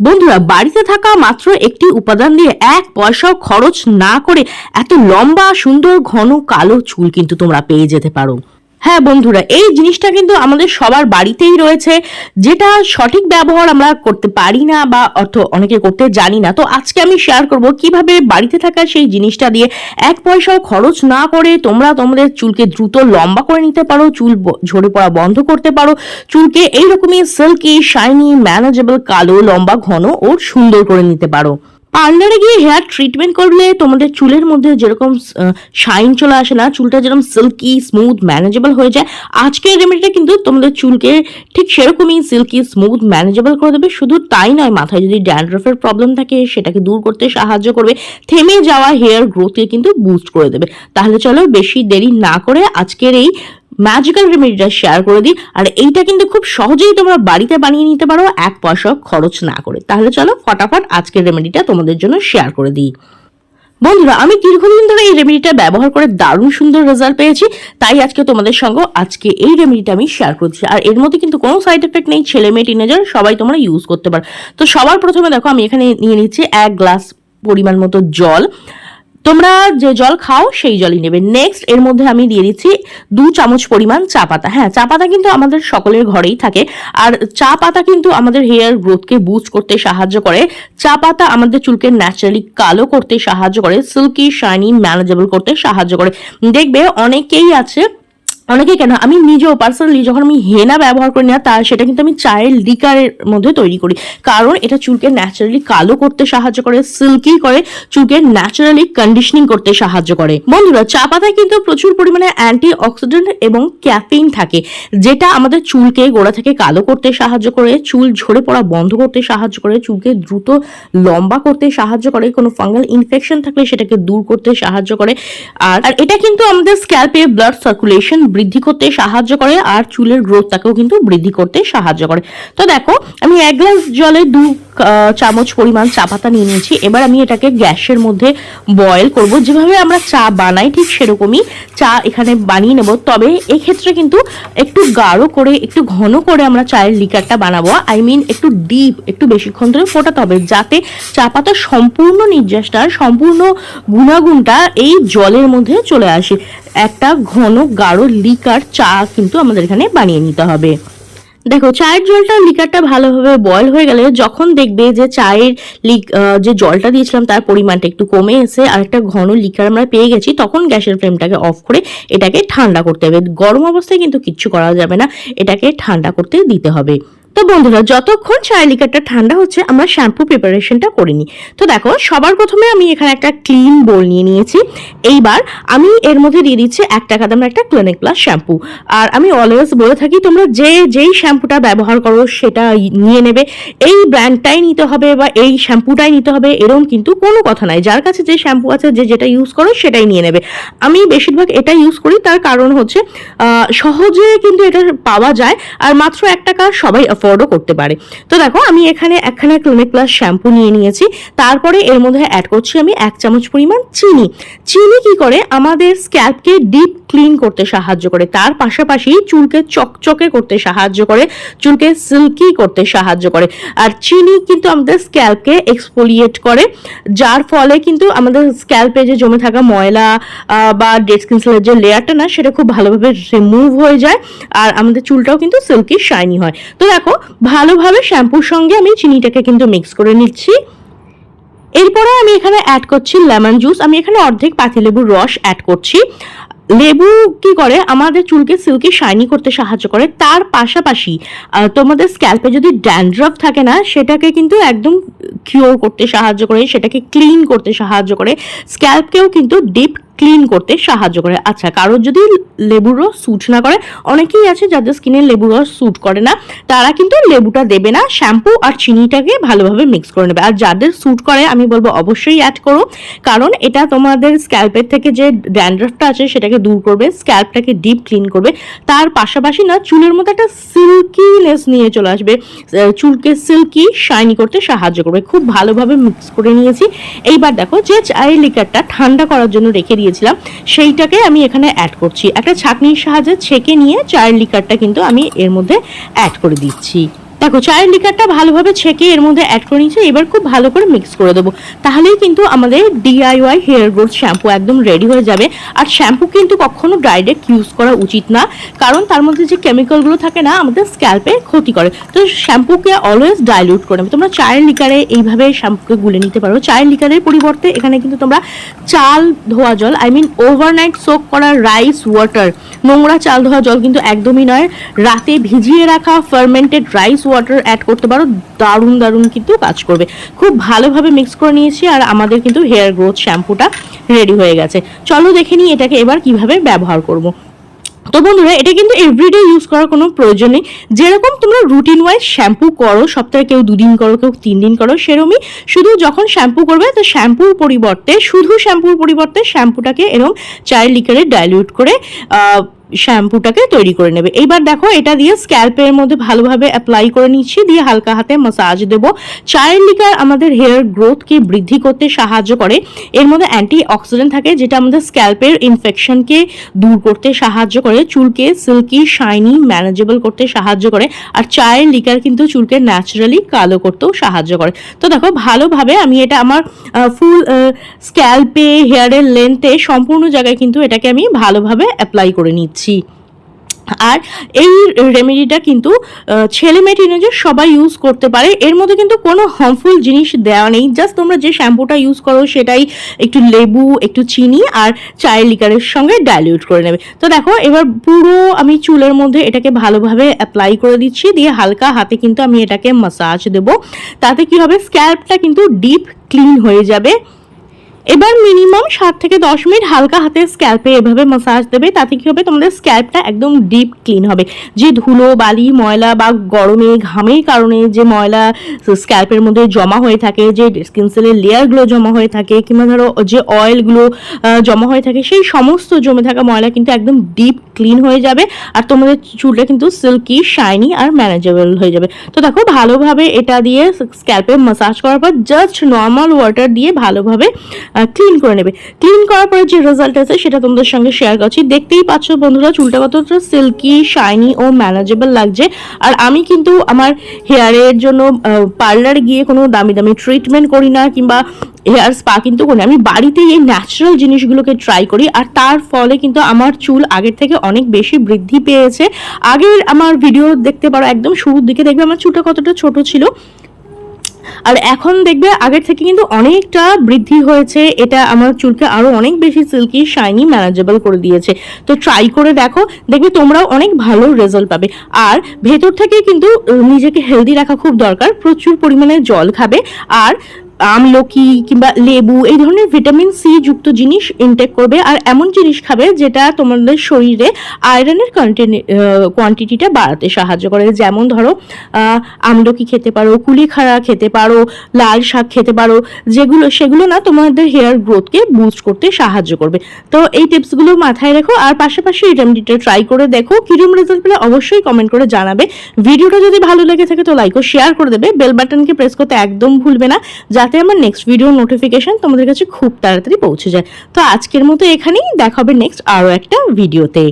বন্ধুরা, বাড়িতে থাকা মাত্র একটি উপাদান দিয়ে এক পয়সাও খরচ না করে এত লম্বা, সুন্দর, ঘন, কালো চুল কিন্তু তোমরা পেয়ে যেতে পারো। হ্যাঁ বন্ধুরা, এই জিনিসটা কিন্তু আমাদের সবার বাড়িতেই রয়েছে, যেটা সঠিক ব্যবহার আমরা করতে পারি না বা অর্থ অনেকে করতে জানি না। তো আজকে আমি শেয়ার করব কীভাবে বাড়িতে থাকা সেই জিনিসটা দিয়ে এক পয়সাও খরচ না করে তোমরা তোমাদের চুলকে দ্রুত লম্বা করে নিতে পারো, চুল ঝরে পড়া বন্ধ করতে পারো, চুলকে এইরকমই সিল্কি শাইনি ম্যানেজেবল কালো, লম্বা, ঘন ও সুন্দর করে নিতে পারো। পার্লারে গিয়ে হেয়ার ট্রিটমেন্ট করলে তোমাদের চুলের মধ্যে যেরকম শাইন চলে আসে না, চুলটা যেরকম সিল্কি, স্মুথ ম্যানেজেবল হয়ে যায়, আজকের রেমেডিটা কিন্তু তোমাদের চুলকে ঠিক সেরকমই সিল্কি, স্মুথ ম্যানেজেবল করে দেবে। শুধু তাই নয়, মাথায় যদি ড্যান্ড্রফের প্রবলেম থাকে, সেটাকে দূর করতে সাহায্য করবে, থেমে যাওয়া হেয়ার গ্রোথকে কিন্তু বুস্ট করে দেবে। তাহলে চলো বেশি দেরি না করে আজকের এই ম্যাজিক্যাল রেমেডিটা শেয়ার করে দিই। আর এইটা কিন্তু খুব সহজেই তোমরা বাড়িতে বানিয়ে নিতে পারো, এক পয়সা খরচ না করে। তাহলে চলো ফটাফট আজকের রেমেডিটা তোমাদের জন্য শেয়ার করে দিই। বন্ধুরা, আমি দীর্ঘদিন ধরে এই রেমেডিটা ব্যবহার করে দারুণ সুন্দর রেজাল্ট পেয়েছি। তাই আজকে তোমাদের সঙ্গে আজকে এই রেমেডিটা আমি শেয়ার করছি। আর এর মধ্যে কিন্তু কোনো সাইড এফেক্ট নেই, ছেলে মেয়ে টিনেজার সবাই তোমরা ইউজ করতে পারো। তো সবার প্রথমে দেখো, আমি এখানে নিয়ে নিচ্ছি এক গ্লাস পরিমাণ মতো জল। তোমরা যে জল খাও, সেই জলই নেবে। নেক্সট এর মধ্যে আমি দিয়ে দিচ্ছি দু চামচ পরিমাণ চা পাতা। হ্যাঁ চা পাতা কিন্তু আমাদের সকলের ঘরেই থাকে। আর চা পাতা কিন্তু আমাদের হেয়ার গ্রোথকে বুজ করতে সাহায্য করে। চা পাতা আমাদের চুলকে ন্যাচারালি কালো করতে সাহায্য করে সিল্কি শাইনি ম্যানেজেবল করতে সাহায্য করে। দেখবে অনেকেই আছে অনেকে কেন? আমি নিজেও পার্সোনালি যখন আমি হেনা ব্যবহার করি না, তা সেটা কিন্তু আমি চায়ের লিকারের মধ্যে তৈরি করি। কারণ এটা চুলকে ন্যাচারালি কালো করতে সাহায্য করে সিল্কি করে, চুলকে ন্যাচারালি কন্ডিশনিং করতে সাহায্য করে। বন্ধুরা, চা পাতায় কিন্তু প্রচুর পরিমাণে অ্যান্টি অক্সিডেন্ট এবং ক্যাফিন থাকে, যেটা আমাদের চুলকে গোড়া থেকে কালো করতে সাহায্য করে, চুল ঝরে পড়া বন্ধ করতে সাহায্য করে, চুলকে দ্রুত লম্বা করতে সাহায্য করে, কোনো ফাঙ্গাল ইনফেকশন থাকলে সেটাকে দূর করতে সাহায্য করে। আর এটা কিন্তু আমাদের স্ক্যাল্পে ব্লাড সার্কুলেশন বৃদ্ধি করতে সাহায্য করে আর চুলের গ্রোথটাকেও কিন্তু বৃদ্ধি করতে সাহায্য করে। তো দেখো, আমি এক গ্লাস জলে দু চামচ পরিমাণ চা পাতা নিয়ে নিয়েছি। এবার আমি এটাকে গ্যাসের মধ্যে বয়েল করব। যেভাবে আমরা চা বানাই ঠিক সেরকমই চা এখানে বানিয়ে নেব। তবে এক্ষেত্রে কিন্তু একটু গাঢ় করে, একটু ঘন করে আমরা চায়ের লিকারটা বানাবো। আই মিন একটু ডিপ, একটু বেশিক্ষণ ধরে ফোটাতে হবে যাতে চা পাতার সম্পূর্ণ নির্যাসটা, সম্পূর্ণ গুণাগুণটা এই জলের মধ্যে চলে আসে। একটা ঘন, গাঢ় লিকার চা কিন্তু আমাদের এখানে বানিয়ে নিতে হবে। দেখো, চায়ের জলটা লিকারটা ভালোভাবে বয়ল হয়ে গেলে যখন দেখবে যে চায়ের লিক যে জলটা দিয়েছিলাম তার পরিমাণটা একটু কমে এসে আর একটা ঘন লিকার আমরা পেয়ে গেছি, তখন গ্যাসের ফ্লেমটাকে অফ করে এটাকে ঠান্ডা করতে হবে। গরম অবস্থায় কিন্তু কিচ্ছু করা যাবে না, এটাকে ঠান্ডা করতে দিতে হবে। তো বন্ধুরা, যতক্ষণ চায়ের লিকারটা ঠান্ডা হচ্ছে, আমরা শ্যাম্পু প্রিপারেশনটা করে নিই তো দেখো, সবার প্রথমে আমি এখানে একটা ক্লিন বোল নিয়ে নিয়েছি। এইবার আমি এর মধ্যে দিয়ে দিচ্ছি এক টাকা দামের একটা ক্লিনিক প্লাস শ্যাম্পু আর আমি অলওয়েজ বলে থাকি, তোমরা যে, যেই শ্যাম্পুটা ব্যবহার করো, সেটা নিয়ে নেবে। এই ব্র্যান্ডটাই নিতে হবে বা এই শ্যাম্পুটাই নিতে হবে এরকম কিন্তু কোনো কথা নাই। যার কাছে যে শ্যাম্পু আছে, যে যেটা ইউজ করো, সেটাই নিয়ে নেবে। আমি বেশিরভাগ এটা ইউজ করি, তার কারণ হচ্ছে সহজে কিন্তু এটা পাওয়া যায়। আর মাত্র এক টাকা সবাই অ্যাফোর্ডও করতে পারে। তো দেখো, আমি এখানে একখানা ক্লিনিক প্লাস শ্যাম্পু নিয়ে নিয়েছি। তারপরে এর মধ্যে অ্যাড করছি আমি এক চামচ পরিমাণ চিনি। চিনি কি করে? আমাদের স্ক্যাল্পকে ডিপ ক্লিন করতে সাহায্য করে। তার পাশাপাশি চুলকে চকচকে করতে সাহায্য করে, চুলকে সিল্কি করতে সাহায্য করে। আর চিনি কিন্তু আমাদের স্ক্যাল্পকে এক্সফোলিয়েট করে। যার ফলে কিন্তু আমাদের স্ক্যাল্পে যে জমে থাকা ময়লা বা ডেড স্কিন সেলের যে লেয়ারটা না, সেটা খুব ভালোভাবে রিমুভ হয়ে যায়। আর আমাদের চুলটাও কিন্তু সিল্কি শাইনি হয়। তো দেখো ভালোভাবে শ্যাম্পুর সঙ্গে আমি চিনিটাকে কিন্তু মিক্স করে নিচ্ছি। এরপরে আমি এখানে অ্যাড করছি লেমন জুস আমি এখানে অর্ধেক পাতিলেবুর রস অ্যাড করছি। লেবু কি করে? আমাদের চুলকে সিল্কি শাইনি করতে সাহায্য করে। তার পাশাপাশি তোমাদের স্ক্যাল্পে যদি ড্যান্ড্রফ থাকে না, সেটাকে কিন্তু একদম কিওর করতে সাহায্য করে, সেটাকে ক্লিন করতে সাহায্য করে। স্ক্যাল্পকেও কিন্তু ডিপ ক্লিন করতে সাহায্য করে। আচ্ছা কারোর যদি লেবুর রস স্যুট না করে, অনেকেই আছে যাদের স্কিনে লেবুর রস স্যুট করে না, তারা কিন্তু লেবুটা দেবে না শ্যাম্পু আর চিনিটাকে ভালোভাবে মিক্স করে নেবে। আর যাদের স্যুট করে, আমি বলব অবশ্যই অ্যাড করো। কারণ এটা তোমাদের স্ক্যাল্পের থেকে যে ড্যান্ড্রফটা আছে, সেটাকে দূর করবে স্ক্যাল্পটাকে ডিপ ক্লিন করবে। তার পাশাপাশি না, চুলের মধ্যে একটা সিল্কিনেস নিয়ে চলে আসবে। চুলকে সিল্কি শাইনি করতে সাহায্য করবে। খুব ভালোভাবে মিক্স করে নিয়েছি। এইবার দেখো, যে চায়ের লিকারটা ঠান্ডা করার জন্য রেখে দিয়েছিলাম, সেইটাকে আমি এখানে অ্যাড করছি। একটা ছাঁকনির সাহায্যে ছেঁকে নিয়ে, চায়ের লিকারটা কিন্তু আমি এর মধ্যে অ্যাড করে দিচ্ছি। দেখো, চায়ের লিকারটা ভালোভাবে ছেঁকে এর মধ্যে অ্যাড করে নিয়েছি, এবার খুব ভালো করে মিক্স করে দেবো। তাহলেই কিন্তু আমাদের ডিআইওয়াই হেয়ার গ্রোথ শ্যাম্পু একদম রেডি হয়ে যাবে। আর শ্যাম্পু কিন্তু কখনো ডাইরেক্ট ইউজ করা উচিত না, কারণ তার মধ্যে যে কেমিক্যালগুলো থাকে না, আমাদের স্ক্যাল্পে ক্ষতি করে। তো শ্যাম্পুকে অলওয়েজ ডাইলিউট করে নেবে। তোমরা চায়ের লিকারে এইভাবে শ্যাম্পুকে গুলে নিতে পারো। চায়ের লিকারের পরিবর্তে এখানে কিন্তু তোমরা চাল ধোয়া জল আই মিন ওভারনাইট সোক করা রাইস ওয়াটার নোংরা চাল ধোয়া জল কিন্তু একদমই নয়। রাতে ভিজিয়ে রাখা ফার্মেন্টেড রাইস ওয়াটার অ্যাড করতে পারো, দারুণ দারুণ কিন্তু কাজ করবে। খুব ভালোভাবে মিক্স করে নিয়েছি আর আমাদের কিন্তু হেয়ার গ্রোথ শ্যাম্পুটা রেডি হয়ে গেছে। চলো দেখে নিই এটাকে এবার কীভাবে ব্যবহার করব। তো বন্ধুরা, এটা কিন্তু এভরিডে ইউজ করার কোনো প্রয়োজন নেই। যেরকম তোমরা রুটিন ওয়াইজ শ্যাম্পু করো, সপ্তাহে কেউ দুদিন করো, কেউ তিন দিন করো সেরকমই শুধু যখন শ্যাম্পু করবে, তো শ্যাম্পুর পরিবর্তে, শুধু শ্যাম্পুর পরিবর্তে শ্যাম্পুটাকে এরকম চায়ের লিকারে ডাইলিউট করে শ্যাম্পুটাকে তৈরি করে নেবে। এইবার দেখো, এটা দিয়ে স্ক্যাল্পের মধ্যে ভালোভাবে অ্যাপ্লাই করে নিচ্ছি, দিয়ে হালকা হাতে মাসাজ দেব। চায়ের লিকার আমাদের হেয়ার গ্রোথকে বৃদ্ধি করতে সাহায্য করে। এর মধ্যে অ্যান্টি অক্সিডেন্ট থাকে, যেটা আমাদের স্ক্যাল্পের ইনফেকশনকে দূর করতে সাহায্য করে, চুলকে সিল্কি শাইনি ম্যানেজেবল করতে সাহায্য করে, আর চায়ের লিকার কিন্তু চুলকে ন্যাচারালি কালো করতেও সাহায্য করে। তো দেখো, ভালোভাবে আমি এটা আমার ফুল স্ক্যাল্পে হেয়ারের লেন্থে সম্পূর্ণ জায়গায় কিন্তু এটাকে আমি ভালোভাবে অ্যাপ্লাই করে নিচ্ছি। আর এই রেমেডিটা কিন্তু ছেলে মেয়ে টিনেজার সবাই ইউজ করতে পারে। এর মধ্যে কিন্তু কোনো হার্মফুল জিনিস দেওয়া নেই। জাস্ট তোমরা যে শ্যাম্পুটা ইউজ করো, সেটাই একটু লেবু, একটু চিনি আর চায়ের লিকারের সঙ্গে ডাইলিউট করে নেবে। তো দেখো, এবার পুরো আমি চুলের মধ্যে এটাকে ভালোভাবে অ্যাপ্লাই করে দিচ্ছি। দিয়ে হালকা হাতে কিন্তু আমি এটাকে মাসাজ দেবো। তাতে কি হবে? স্ক্যাল্পটা কিন্তু ডিপ ক্লিন হয়ে যাবে। এবার মিনিমাম সাত থেকে দশ মিনিট হালকা হাতে স্ক্যাল্পে এভাবে মাসাজ দেবে, তাতে কি হবে? তোমাদের স্ক্যাল্পটা একদম ডিপ ক্লিন হবে। যে ধুলো, বালি, ময়লা বা গরমে ঘামের কারণে যে ময়লা স্ক্যাল্পের মধ্যে জমা হয়ে থাকে, যে স্কিন সেলের লেয়ারগুলো জমা হয়ে থাকে, কিংবা ধরো যে অয়েলগুলো জমা হয়ে থাকে, সেই সমস্ত জমে থাকা ময়লা কিন্তু একদম ডিপ ক্লিন হয়ে যাবে আর তোমাদের চুলটা কিন্তু সিল্কি শাইনি আর ম্যানেজেবল হয়ে যাবে। তো দেখো, ভালোভাবে এটা দিয়ে স্ক্যাল্পে মাসাজ করার পর জাস্ট নর্মাল ওয়াটার দিয়ে ভালোভাবে ক্লিন করে নেবে। ক্লিন করার পরে যে রেজাল্ট আছে সেটা তোমাদের সঙ্গে শেয়ার করছি। দেখতেই পাচ্ছ বন্ধুরা, চুলটা কতটা সিল্কি শাইনি ও ম্যানেজেবল লাগছে। আর আমি কিন্তু আমার হেয়ারের জন্য পার্লারে গিয়ে কোনো দামি দামি ট্রিটমেন্ট করি না কিংবা হেয়ার স্পা কিন্তু করি। আমি বাড়িতেই এই ন্যাচারাল জিনিসগুলোকে ট্রাই করি আর তার ফলে কিন্তু আমার চুল আগের থেকে অনেক বেশি বৃদ্ধি পেয়েছে। আগের আমার ভিডিও দেখতে পারো একদম শুরুর দিকে দেখবে আমার চুলটা কতটা ছোট ছিল। আর এখন দেখবে আগের থেকে কিন্তু অনেকটা বৃদ্ধি হয়েছে। এটা আমার চুলকে আরও অনেক বেশি সিল্কি শাইনি ম্যানেজেবল করে দিয়েছে। তো ট্রাই করে দেখো, দেখবে তোমরাও অনেক ভালো রেজাল্ট পাবে। আর ভেতর থেকে কিন্তু নিজেকে হেলদি রাখা খুব দরকার। প্রচুর পরিমাণে জল খাবে। আর আমলকি কিংবা লেবু, এই ধরনের ভিটামিন সি যুক্ত জিনিস ইনটেক করবে আর এমন জিনিস খাবে যেটা তোমাদের শরীরে আয়রনের কোয়ান্টিটিটা বাড়াতে সাহায্য করে। যেমন ধরো আমলকি খেতে পারো, কুলিখাড়া খেতে পারো, লাল শাক খেতে পারো, যেগুলো, সেগুলো না তোমাদের হেয়ার গ্রোথকে বুস্ট করতে সাহায্য করবে। তো এই টিপসগুলো মাথায় রেখো আর পাশাপাশি এই রেমেডিটা ট্রাই করে দেখো। কিরম রেজাল্ট পেলে অবশ্যই কমেন্ট করে জানাবে। ভিডিওটা যদি ভালো লেগে থাকে তো লাইক ও শেয়ার করে দেবে। বেল বাটনকে প্রেস করতে একদম ভুলবে না। যাতে আমার নেক্সট ভিডিও নোটিফিকেশন তোমাদের কাছে খুব তাড়াতাড়ি পৌঁছে যায়। তো আজকের মতো এখানেই দেখাবে নেক্সট আরও একটা ভিডিওতে